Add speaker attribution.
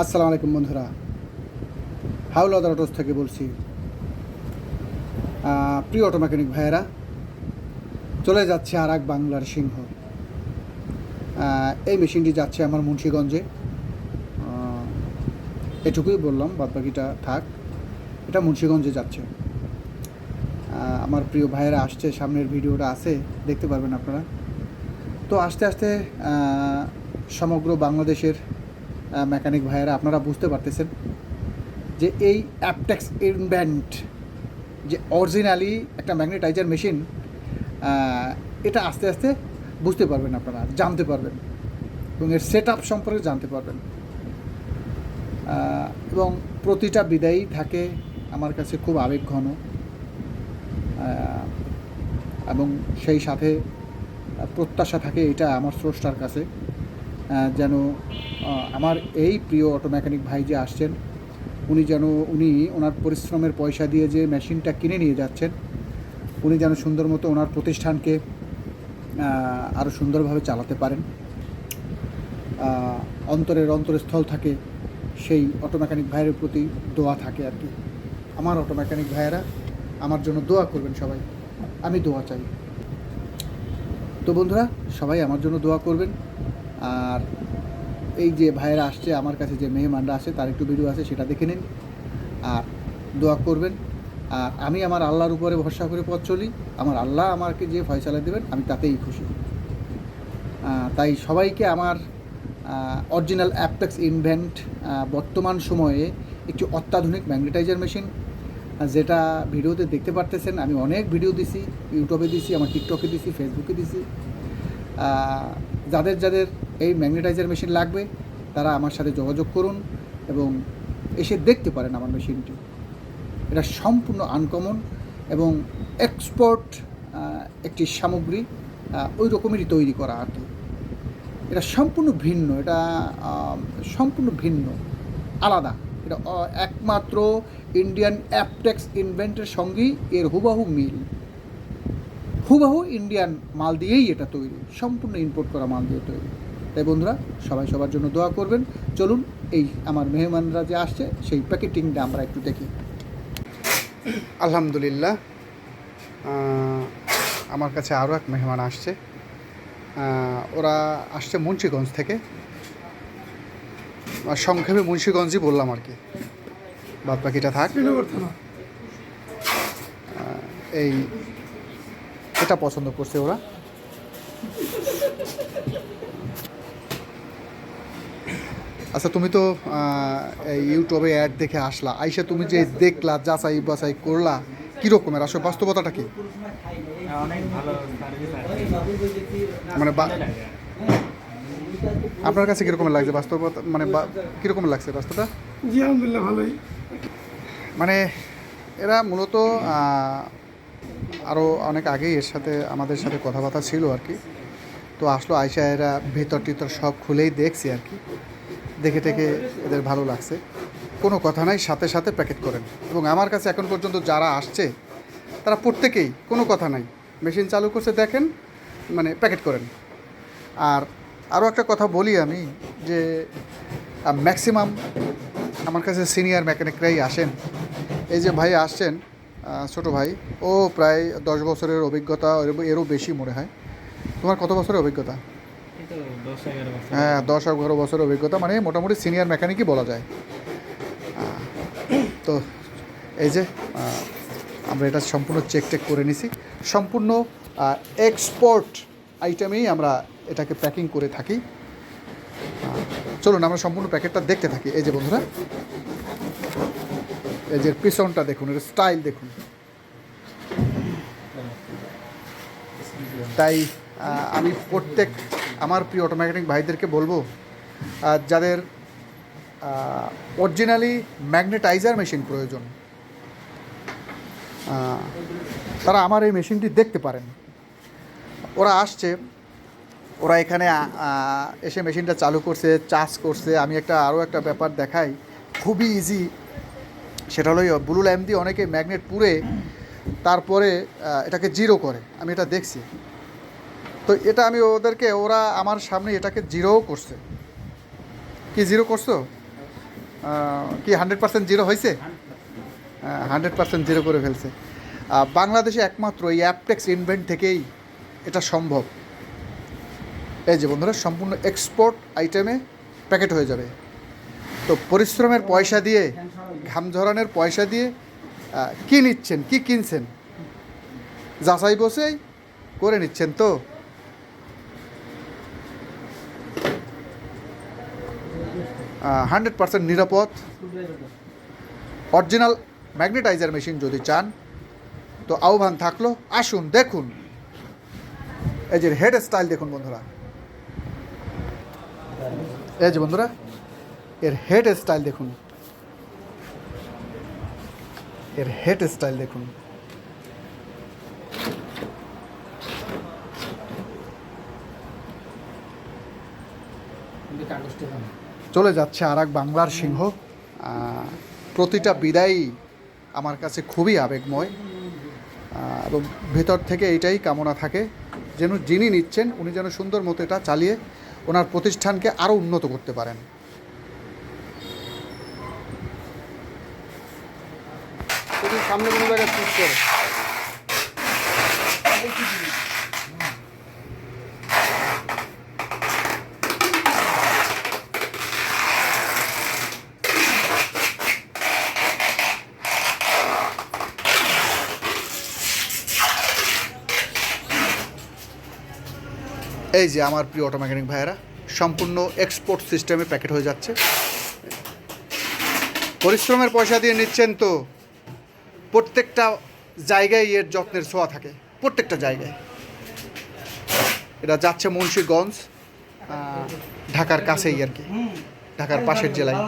Speaker 1: আসসালামু আলাইকুম বন্ধুরা। হাওলাদার অটোস থেকে বলছি প্রিয় অটো মেকানিক ভাইয়েরা, চলে যাচ্ছে আর এক বাংলার সিংহ। এই মেশিনটি যাচ্ছে আমার মুন্সীগঞ্জে। এটুকুই বললাম, বাদবাকিটা থাক, এটা মুন্সীগঞ্জে যাচ্ছে। আমার প্রিয় ভাইয়েরা আসছে, সামনের ভিডিওটা আছে, দেখতে পারবেন আপনারা। তো আস্তে আস্তে সমগ্র বাংলাদেশের মেকানিক ভাইয়েরা, আপনারা বুঝতে পারতেছেন যে এই অ্যাপটেক্স ইনভেন্ট যে অরিজিনালি একটা ম্যাগনেটাইজার মেশিন এটা আস্তে আস্তে বুঝতে পারবেন আপনারা, জানতে পারবেন এবং এর সেট আপ সম্পর্কে জানতে পারবেন। এবং প্রতিটা বিদায়ী থাকে আমার কাছে খুব আবেগ ঘন। এবং সেই সাথে প্রত্যাশা থাকে, এটা আমার স্রষ্টার কাছে। যেন আমার এই প্রিয় অটো মেকানিক ভাই যে আসছেন, উনি যেন, উনি ওনার পরিশ্রমের পয়সা দিয়ে যে মেশিনটা কিনে নিয়ে যাচ্ছেন, উনি যেন সুন্দর মতো ওনার প্রতিষ্ঠানকে আরও সুন্দরভাবে চালাতে পারেন। অন্তরের অন্তরস্থল থাকে, সেই অটো মেকানিক ভাইয়ের প্রতি দোয়া থাকে আর কি। আমার অটো মেকানিক ভাইয়েরা আমার জন্য দোয়া করবেন সবাই, আমি দোয়া চাই। তো বন্ধুরা, সবাই আমার জন্য দোয়া করবেন। আর এই যে ভাইয়েরা আসছে, আমার কাছে যে মেহমানরা আসে, তার একটু ভিডিও আছে, সেটা দেখে নিন। আর দোয়া করবেন। আর আমি আমার আল্লাহর উপরে ভরসা করে পথ চলি। আমার আল্লাহ আমাকে যে ফয়সালা দেবেন, আমি তাতেই খুশি। তাই সবাইকে আমার অরিজিনাল অ্যাপটেক্স ইনভেন্ট বর্তমান সময়ে একটি অত্যাধুনিক ম্যাগনেটাইজার মেশিন যেটা ভিডিওতে দেখতে পারতেছেন। আমি অনেক ভিডিও দিছি ইউটিউবে দিছি, আমার টিকটকে দিছি ফেসবুকে দিছি। যাদের যাদের এই ম্যাগনেটাইজার মেশিন লাগবে, তারা আমার সাথে যোগাযোগ করুন এবং এসে দেখতে পারেন আমার মেশিনটি এটা সম্পূর্ণ আনকমন এবং এক্সপোর্ট একটি সামগ্রী ওই রকমেরই তৈরি করা আর কি। এটা সম্পূর্ণ ভিন্ন, এটা সম্পূর্ণ ভিন্ন, আলাদা। এটা একমাত্র ইন্ডিয়ান অ্যাপটেক্স ইনভেন্টের সঙ্গেই এর হুবাহু মিল। হুবাহু ইন্ডিয়ান মাল দিয়েই এটা তৈরি, সম্পূর্ণ ইম্পোর্ট করা মাল দিয়ে তৈরি। তাই বন্ধুরা সবাই সবার জন্য দোয়া করবেন। চলুন এই আমার মেহমানরা যে আসছে সেই প্যাকেটিংটা আমরা একটু দেখি। আলহামদুলিল্লাহ আমার কাছে আরও এক মেহমান আসছে। ওরা আসছে মুন্সীগঞ্জ থেকে। আর সংক্ষেপে মুন্সীগঞ্জই বললাম আর কি। বাদ বাকিটা থাক। এই এটা পছন্দ করছে ওরা। আচ্ছা তুমি তো এই ইউটিউবে অ্যাড দেখে আসলা। আইসা তুমি যে দেখলা যাচাই বাছাই করলা কীরকমের আসলে বাস্তবতাটা কি? মানে বা- আপনার কাছে কীরকম লাগছে বাস্তবতা? মানে বা- কীরকম লাগছে বাস্তবতা?
Speaker 2: জি আলহামদুলিল্লাহ ভালোই।
Speaker 1: মানে এরা মূলত আরও অনেক আগেই এর সাথে আমাদের সাথে কথাবার্তা ছিল আর কি। তো আসলো আয়সা এরা ভেতর টিতর সব খুলেই দেখছি আর কি। দেখে টেকে এদের ভালো লাগছে। কোনো কথা নাই, সাথে সাথে প্যাকেট করেন। এবং আমার কাছে এখন পর্যন্ত যারা আসছে, তারা প্রত্যেকেই কোনো কথা নাই। মেশিন চালু করছে, দেখেন মানে প্যাকেট করেন। আর আরও একটা কথা বলি আমি, যে ম্যাক্সিমাম আমার কাছে সিনিয়র মেকানিকরাই আসেন। এই যে ভাই আসছেন ছোট ভাই, ও প্রায় দশ বছরের অভিজ্ঞতা এর- এরও বেশি মনে হয়। তোমার কত বছরের অভিজ্ঞতা?
Speaker 2: বছর।
Speaker 1: হ্যাঁ দশ এগারো বছরের অভিজ্ঞতা মানে মোটামুটি সিনিয়র মেকানিকই বলা যায়। তো এই যে আমরা এটা সম্পূর্ণ চেক টেক করে নিছি। সম্পূর্ণ এক্সপোর্ট আইটেমেই আমরা এটাকে প্যাকিং করে থাকি। চলুন আমরা সম্পূর্ণ প্যাকেটটা দেখতে থাকি। এই যে বন্ধুরা, এই যে পিছনটা দেখুন, এর স্টাইল দেখুন। তাই আমি প্রত্যেক আমার প্রিয় অটোমেটিক ভাইদেরকে বলব যাদের অরিজিনালি ম্যাগনেটাইজার মেশিন প্রয়োজন তারা আমার এই মেশিনটি দেখতে পারেন। ওরা আসছে, ওরা এখানে এসে মেশিনটা চালু করছে চার্জ করছে। আমি একটা আরও একটা ব্যাপার দেখাই, খুবই ইজি সেটা হলো ব্লু ল্যাম্প দিয়ে অনেকে ম্যাগনেট পুড়ে, তারপরে এটাকে জিরো করে। আমি এটা দেখছি। তো এটা আমি ওদেরকে, ওরা আমার সামনে এটাকে জিরোও করছে। কি জিরো করছ? কি হান্ড্রেড পার্সেন্ট জিরো হয়েছে? হান্ড্রেড পার্সেন্ট জিরো করে ফেলছে। বাংলাদেশে একমাত্র এই অ্যাপটেক্স ইনভেন্ট থেকেই এটা সম্ভব। এই যে বন্ধুরা, সম্পূর্ণ এক্সপোর্ট আইটেমে প্যাকেট হয়ে যাবে। তো পরিশ্রমের পয়সা দিয়ে, ঘাম ঝরানোর পয়সা দিয়ে কী নিচ্ছেন? কী কিনছেন? যাচাই বসেই করে নিচ্ছেন তো? হান্ড্রেড পার্সেন্ট নিরাপদ। অরিজিনাল ম্যাগনেটাইজার মেশিন যদি চান, তো আহ্বান থাকল, আসুন, দেখুন। এই যে হেড স্টাইল দেখুন বন্ধুরা। এই যে বন্ধুরা, এর হেড স্টাইল দেখুন। এর হেড স্টাইল দেখুন।
Speaker 2: কাগজটা
Speaker 1: চলে যাচ্ছে আর বাংলার সিংহ। প্রতিটা বিদায়ই আমার কাছে খুবই আবেগময়। এবং ভেতর থেকে এইটাই কামনা থাকে, যেন যিনি নিচ্ছেন, উনি যেন সুন্দর মতো এটা চালিয়ে ওনার প্রতিষ্ঠানকে আরও উন্নত করতে পারেন। সামনে কোনো জায়গায় চুজ করে এই যে আমার প্রিয় অটো মেকানিক ভাইয়েরা, সম্পূর্ণ এক্সপোর্ট সিস্টেমে প্যাকেট হয়ে যাচ্ছে। পরিশ্রমের পয়সা দিয়ে নিচ্ছেন তো প্রত্যেকটা জায়গায় এর যত্নের ছোঁয়া থাকে, প্রত্যেকটা জায়গায়। এটা যাচ্ছে মুন্সীগঞ্জ ঢাকার কাছেই আর কি, ঢাকার পাশের জেলায়।